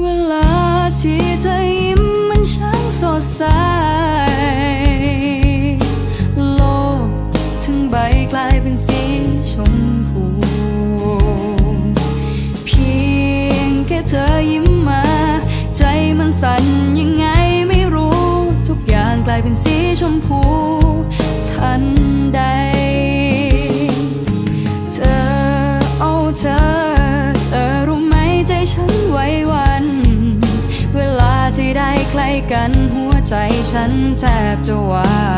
เวลาที่เธอยิ้มมันช่างสดใส โลกทั้งใบกลายเป็นสีชมพู เพียงแค่เธอยิ้มมา ใจมันสั่นยังไงไม่รู้ ทุกอย่างกลายเป็นสีชมพู ทันใด เธอ โอ้เธอ เธอรู้ไหมใจฉันไหว ได้ใกล้กันหัวใจฉันแทบจะวา